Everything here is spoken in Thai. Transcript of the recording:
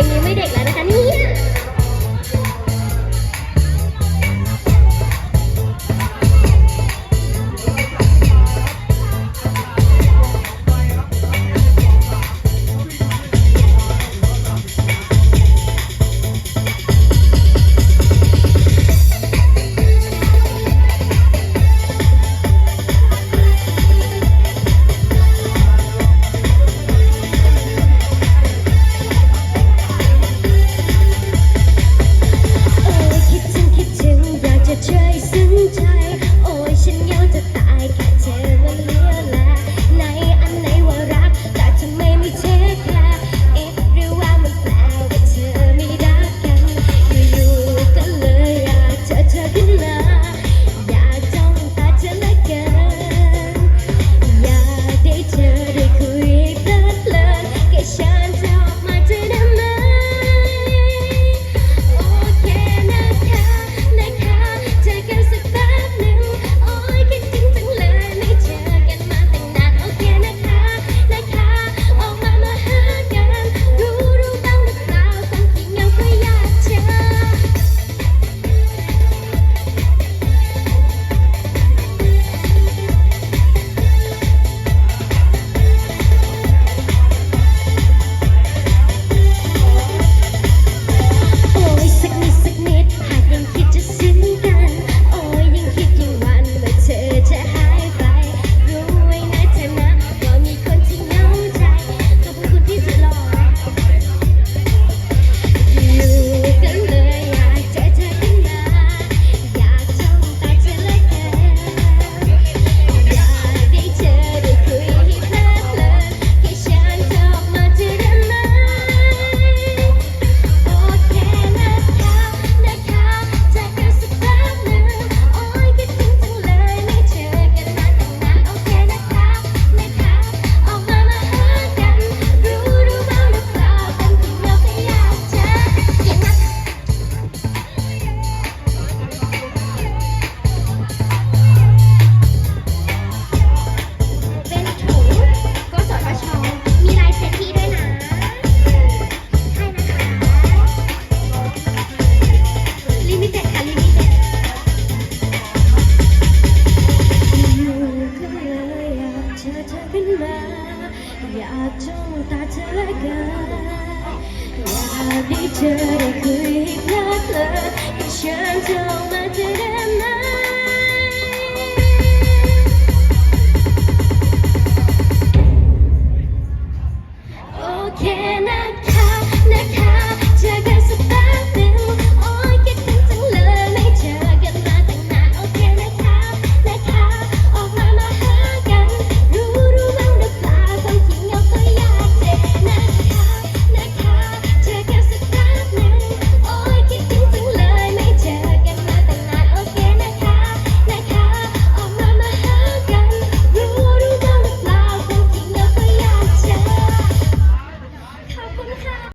thì mấy đẹp lại จ้ตาเธอกันอยากได้เธอได้คุยกับเธอให้ฉันเธอ